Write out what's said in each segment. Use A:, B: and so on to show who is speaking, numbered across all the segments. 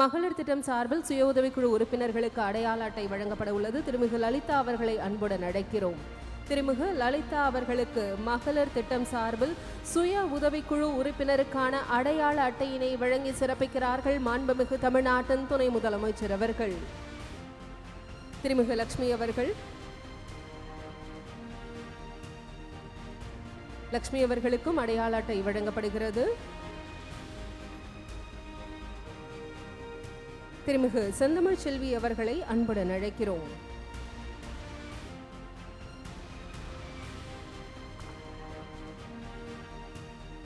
A: மகளிர் திட்டம் சார்பில் சுய உதவிக்குழு உறுப்பினர்களுக்கு அடையாள அட்டை வழங்கப்பட உள்ளது. திருமிகு லலிதா அவர்களை அன்புடன் அழைக்கிறோம். திருமிகு லலிதா அவர்களுக்கு மகளிர் திட்டம் சார்பில் சுய உதவிக்குழு உறுப்பினருக்கான அடையாள அட்டையினை வழங்கி சிறப்பிக்கிறார்கள் மாண்புமிகு தமிழ்நாட்டின் துணை முதலமைச்சர் அவர்கள். திருமிகு லட்சுமி அவர்கள். லட்சுமி அவர்களுக்கும் அடையாள அட்டை வழங்கப்படுகிறது. திருமிகு செந்தமிழ் செல்வி அவர்களை அன்புடன் அழைக்கிறோம்.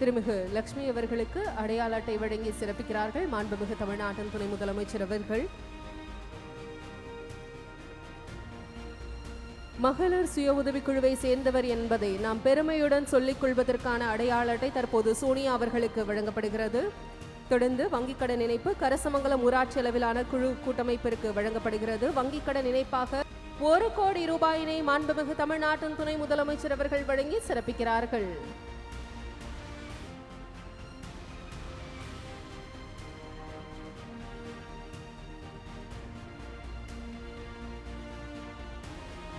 A: திருமிகு லக்ஷ்மி அவர்களுக்கு அடையாள அட்டை வழங்கி சிறப்பிக்கிறார்கள். மாண்புமிகு தமிழ்நாட்டின் துணை முதலமைச்சர் அவர்கள். மகளிர் சுய உதவிக்குழுவை சேர்ந்தவர் என்பதை நாம் பெருமையுடன் சொல்லிக் கொள்வதற்கான அடையாள அட்டை தற்போது சோனியா அவர்களுக்கு வழங்கப்படுகிறது. தொடர்ந்து வங்கிக் கடன் இணைப்பு கரசமங்கலம் ஊராட்சி அளவிலான குழு கூட்டமைப்பிற்கு வழங்கப்படுகிறது. வங்கிக் கடன் இணைப்பாக ஒரு கோடி ரூபாயினை மாண்புமிகு தமிழ்நாட்டின் துணை முதலமைச்சர் அவர்கள் வழங்கி சிறப்பிக்கிறார்கள்.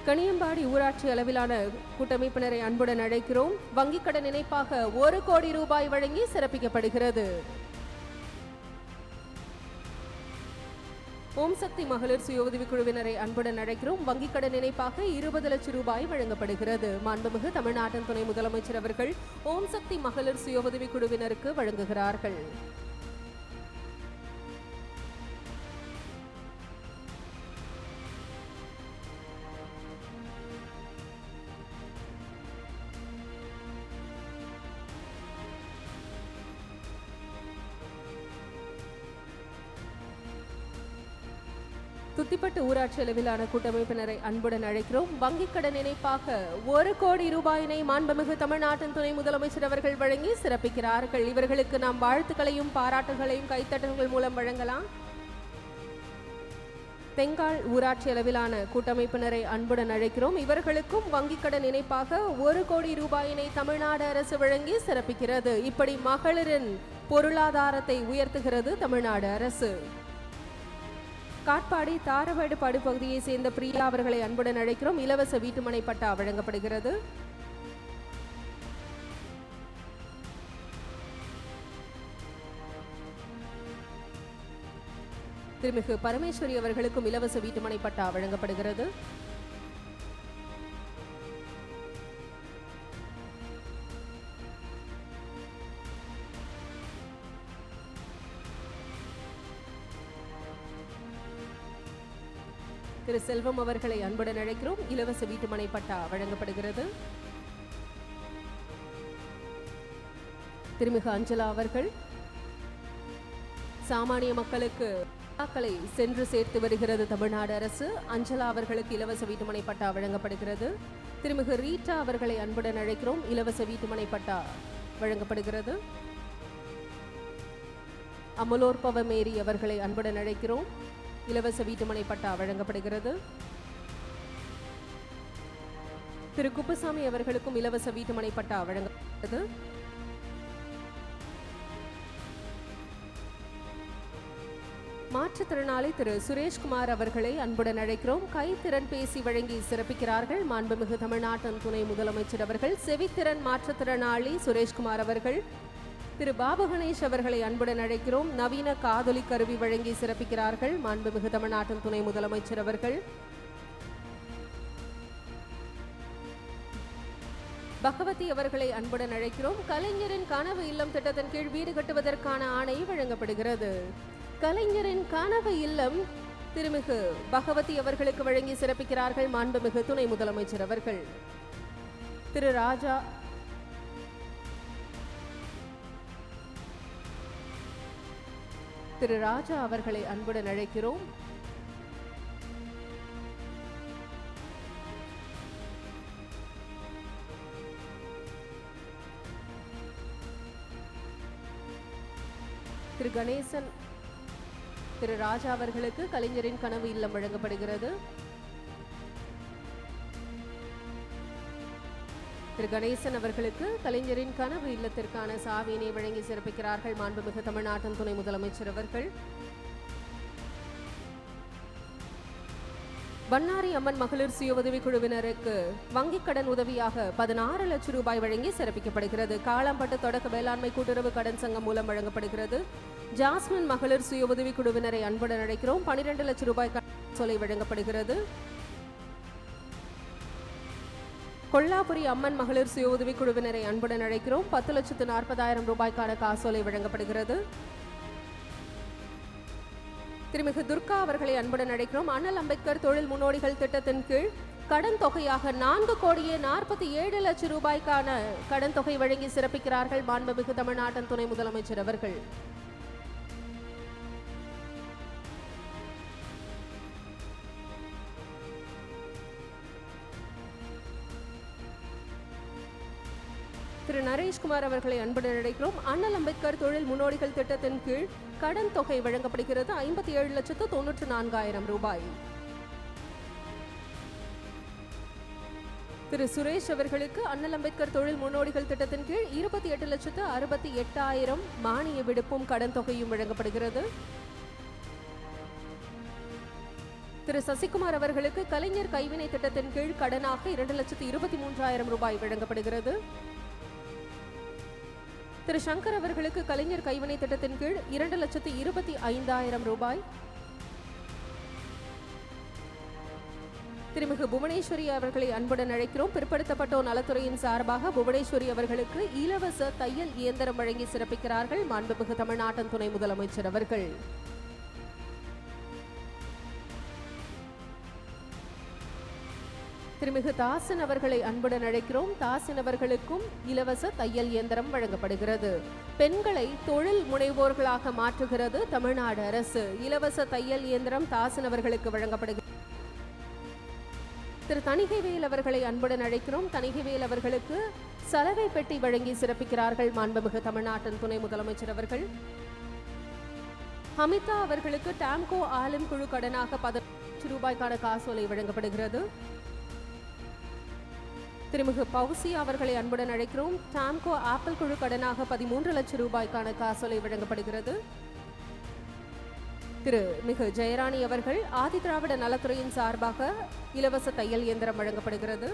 A: கனியம்பாடி ஊராட்சி அளவிலான கூட்டமைப்பினரை அன்புடன் அழைக்கிறோம். வங்கிக் கடன் இணைப்பாக ஒரு கோடி ரூபாய் வழங்கி சிறப்பிக்கப்படுகிறது. ஓம் சக்தி மகளிர் சுய உதவி குழுவினரை அன்புடன் அழைக்கிறோம். வங்கிக் கடன் இணைப்பாக இருபது லட்சம் ரூபாய் வழங்கப்படுகிறது. மாண்புமிகு தமிழ்நாட்டின் துணை முதலமைச்சர் அவர்கள் ஓம் சக்தி மகளிர் சுய உதவி குழுவினருக்கு வழங்குகிறார்கள். துத்திப்பட்டு ஊராட்சி அளவிலான கூட்டமைப்பினரை அன்புடன் அழைக்கிறோம். வங்கிக் கடன் இணைப்பாக ஒரு கோடி ரூபாயினை மாண்புமிகு தமிழ்நாட்டின் துணை முதலமைச்சர் அவர்கள் வழங்கி சிறப்பிக்கிறார்கள். இவர்களுக்கு நாம் வாழ்த்துக்களையும் பாராட்டுகளையும் கைத்தட்டல்கள் மூலம் வழங்கலாம். தெங்கால் ஊராட்சி அளவிலான கூட்டமைப்பினரை அன்புடன் அழைக்கிறோம். இவர்களுக்கும் வங்கிக் கடன் இணைப்பாக ஒரு கோடி ரூபாயினை தமிழ்நாடு அரசு வழங்கி சிறப்பிக்கிறது. இப்படி மகளிரின் பொருளாதாரத்தை உயர்த்துகிறது தமிழ்நாடு அரசு. காட்பாடி தாரவேடு பகுதியை சேர்ந்த பிரியா அவர்களை அன்புடன் அழைக்கிறோம். இலவச வீட்டுமனை பட்டா வழங்கப்படுகிறது. திருமிகு பரமேஸ்வரி அவர்களுக்கும் இலவச வீட்டுமனை பட்டா வழங்கப்படுகிறது. திரு செல்வம் அவர்களை அன்புடன் அழைக்கிறோம். இலவச வீட்டுமனை பட்டா வழங்கப்படுகிறது. திருமிகு அஞ்சலா அவர்கள் சாமானிய மக்களுக்கு பட்டாக்களை சென்று சேர்த்து வருகிறது தமிழ்நாடு அரசு. அஞ்சலா அவர்களுக்கு இலவச வீட்டுமனை பட்டா வழங்கப்படுகிறது. திருமிகு ரீட்டா அவர்களை அன்புடன் அழைக்கிறோம். இலவச வீட்டுமனை பட்டா வழங்கப்படுகிறது. அமலோற்பவ மேரி அவர்களை அன்புடன் அழைக்கிறோம். இலவச வீட்டுமனை பட்டா வழங்கப்படுகிறது. திரு. குப்புசாமி அவர்களுக்கும் இலவச வீட்டுமனை பட்டா வழங்கப்படுகிறது. மாற்றுத்திறனாளி திரு. சுரேஷ்குமார் அவர்களை அன்புடன் அழைக்கிறோம். கைத்திறன் பேசி வழங்கி சிறப்பிக்கிறார்கள். மாண்புமிகு தமிழ்நாட்டின் துணை முதலமைச்சர் அவர்கள் செவித்திறன் மாற்றுத்திறனாளி சுரேஷ்குமார் அவர்கள் திரு பாபு கணேஷ் அவர்களை அன்புடன் அழைக்கிறோம். நவீன காதலி கருவி வழங்கி சிறப்பிக்கிறார்கள் மாண்புமிகு தமிழ்நாட்டின் துணை முதலமைச்சர் அவர்கள். பகவதி அவர்களை அன்புடன் அழைக்கிறோம். கலைஞரின் கனவு இல்லம் திட்டத்தின் கீழ் வீடு கட்டுவதற்கான ஆணை வழங்கப்படுகிறது. கலைஞரின் கனவு இல்லம் திருமிகு பகவதி அவர்களுக்கு வழங்கி சிறப்பிக்கிறார்கள் மாண்புமிகு துணை முதலமைச்சர் அவர்கள். திரு ராஜா திரு ராஜா அவர்களை அன்புடன் அழைக்கிறோம். திரு கணேசன் திரு ராஜா அவர்களுக்கு கலைஞரின் கனவு இல்லம் வழங்கப்படுகிறது. திரு கணேசன் அவர்களுக்கு கலைஞரின் கனவு இல்லத்திற்கான சாவியினை வழங்கி சிறப்பிக்கிறார்கள் மாண்புமிகு தமிழ்நாட்டின் துணை முதலமைச்சர் அவர்கள். வண்ணாரி அம்மன் மகளிர் சுய உதவிக்குழுவினருக்கு வங்கிக் கடன் உதவியாக பதினாறு லட்சம் ரூபாய் வழங்கி சிறப்பிக்கப்படுகிறது. காலாம்பட்டு தொடக்க வேளாண்மை கூட்டுறவு கடன் சங்கம் மூலம் வழங்கப்படுகிறது. ஜாஸ்மின் மகளிர் சுய உதவிக்குழுவினரை அன்புடன் அழைக்கிறோம். பனிரெண்டு லட்சம் ரூபாய் சொலை வழங்கப்படுகிறது. கொல்லாபுரி அம்மன் மகளிர் சுய உதவிக் குழுவினரை அன்புடன் அழைக்கிறோம். பத்து லட்சத்து நாற்பதாயிரம் ரூபாய்க்கான காசோலை வழங்கப்படுகிறது. திருமிகு துர்கா அவர்களை அன்புடன் அழைக்கிறோம். அண்ணல் அம்பேத்கர் தொழில் முன்னோடிகள் திட்டத்தின் கீழ் கடன் தொகையாக நான்கு கோடியே நாற்பத்தி ஏழு லட்சம் ரூபாய்க்கான கடன் தொகை வழங்கி சிறப்பிக்கிறார்கள். மாண்புமிகு தமிழ்நாட்டின் துணை முதலமைச்சர் அவர்கள். திரு நரேஷ்குமார் அவர்களை அன்புடன் அழைக்கிறோம். அண்ணல் அம்பேத்கர் தொழில் முன்னோடிகள் திட்டத்தின் கீழ் கடன் தொகை வழங்கப்படுகிறது. ஐம்பத்தி ஏழு லட்சத்து தொன்னூற்று நான்காயிரம் ரூபாய். திரு சுரேஷ் அவர்களுக்கு அண்ணல் அம்பேத்கர் தொழில் முன்னோடிகள் திட்டத்தின் கீழ் இருபத்தி எட்டு லட்சத்து அறுபத்தி எட்டாயிரம் மானிய விடுப்பும் கடன் தொகையும் வழங்கப்படுகிறது. திரு சசிகுமார் அவர்களுக்கு கலைஞர் கைவினை திட்டத்தின் கீழ் கடனாக இரண்டு லட்சத்து இருபத்தி மூன்றாயிரம் ரூபாய் வழங்கப்படுகிறது. திரு சங்கர் அவர்களுக்கு கலைஞர் கைவினை திட்டத்தின் கீழ் இரண்டு லட்சத்து இருபத்தி ஐந்தாயிரம் ரூபாய். திருமிகு புவனேஸ்வரி அவர்களை அன்புடன் அழைக்கிறோம். பிற்படுத்தப்பட்டோர் நலத்துறையின் சார்பாக புவனேஸ்வரி அவர்களுக்கு இலவச தையல் இயந்திரம் வழங்கி சிறப்பிக்கிறார்கள். மாண்புமிகு தமிழ்நாட்டின் துணை முதலமைச்சர் அவர்கள். திருமிகு தாசன் அவர்களை அன்புடன் அழைக்கிறோம். தாசன் அவர்களுக்கும் இலவச தையல் இயந்திரம் வழங்கப்படுகிறது. பெண்களை தொழில் முனைவோர்களாக மாற்றுகிறது தமிழ்நாடு அரசு. இலவச தையல் இயந்திரம் தாசன் அவர்களுக்கு வழங்கப்படுகிறது. திரு தணிகைவேல் அவர்களை அன்புடன் அழைக்கிறோம். தணிகைவேல் அவர்களுக்கு சலவை பெட்டி வழங்கி சிறப்பிக்கிறார்கள் மாண்புமிகு தமிழ்நாட்டின் துணை முதலமைச்சர் அவர்கள். அமிதா அவர்களுக்கு டாம்கோ ஆலம் குழு கடனாக பதினஞ்சு ரூபாய்க்கான காசோலை வழங்கப்படுகிறது. திருமிகு பவுசி அவர்களை அன்புடன் அழைக்கிறோம். டாம்கோ ஆப்பிள் குழு கடனாக பதிமூன்று லட்சம் ரூபாய்க்கான காசோலை வழங்கப்படுகிறது. திரு மிகு ஜெயராணி அவர்கள் ஆதி திராவிட நலத்துறையின் சார்பாக இலவச தையல் இயந்திரம் வழங்கப்படுகிறது.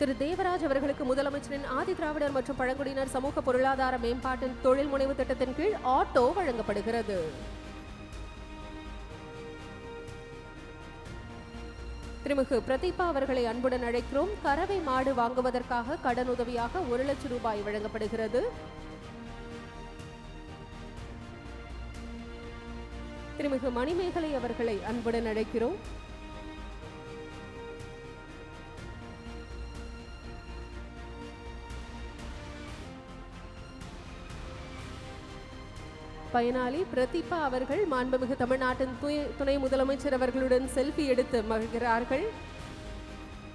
A: திரு தேவராஜ் அவர்களுக்கு முதலமைச்சரின் ஆதி திராவிடர் மற்றும் பழங்குடியினர் சமூக பொருளாதார மேம்பாட்டின் தொழில் முனைவு திட்டத்தின் கீழ் ஆட்டோ வழங்கப்படுகிறது. திருமிகு பிரதீபா அவர்களை அன்புடன் அழைக்கிறோம். கறவை மாடு வாங்குவதற்காக கடன் உதவியாக ஒரு லட்சம் ரூபாய் வழங்கப்படுகிறது. திருமிகு மணிமேகலை அவர்களை அன்புடன் அழைக்கிறோம். பயனாளி பிரதீபா அவர்கள் மாண்புமிகு தமிழ்நாட்டின் துணை முதலமைச்சர் அவர்களுடன் செல்ஃபி எடுத்து மகிழ்கிறார்கள்.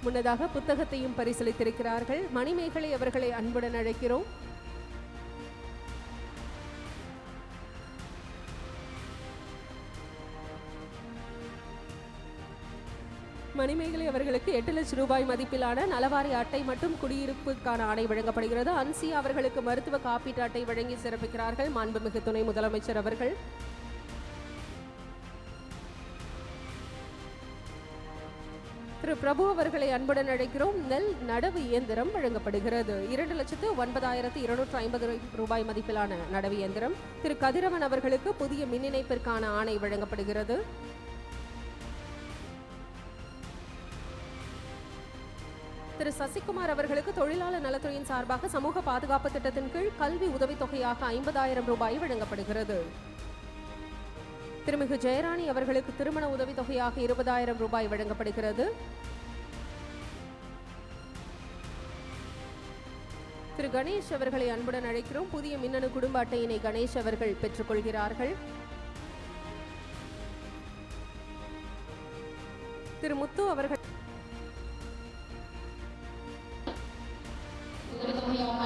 A: முன்னதாக புத்தகத்தையும் பரிசீலித்திருக்கிறார்கள் மணிமேகலை அவர்களை அன்புடன் அழைக்கிறோம். மணிமேகலை அவர்களுக்கு எட்டு லட்சம் ரூபாய் மதிப்பிலான நலவாரி அட்டை மற்றும் குடியிருப்புக்கான ஆணை வழங்கப்படுகிறது. அன்சி அவர்களுக்கு மருத்துவ காப்பீட்டு அட்டை வழங்கி சிறப்பிக்கிறார்கள். மாண்புமிகு துணை முதலமைச்சர் அவர்கள். திரு பிரபு அவர்களை அன்புடன் அழைக்கிறோம். நெல் நடவு இயந்திரம் வழங்கப்படுகிறது. இரண்டு லட்சத்து ஒன்பதாயிரத்து இருநூற்று ஐம்பது ரூபாய் மதிப்பிலான நடவு இயந்திரம். திரு கதிரவன் அவர்களுக்கு புதிய மின் இணைப்பிற்கான ஆணை வழங்கப்படுகிறது. திரு சசிகுமார் அவர்களுக்கு தொழிலாளர் நலத்துறையின் சார்பாக சமூக பாதுகாப்பு திட்டத்தின் கீழ் கல்வி உதவித்தொகையாக ஐம்பதாயிரம் ரூபாய் வழங்கப்படுகிறது. திருமிகு ஜெயராணி அவர்களுக்கு திருமண உதவித்தொகையாக இருபதாயிரம் ரூபாய் வழங்கப்படுகிறது. திரு கணேஷ் அவர்களை அன்புடன் அழைக்கிறோம். புதிய மின்னணு குடும்ப அட்டையினை கணேஷ் அவர்கள் பெற்றுக்கொள்கிறார்கள் திரு முத்து அவர்கள்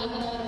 A: உதவித்தொகையாக ஐம்பதாயிரம்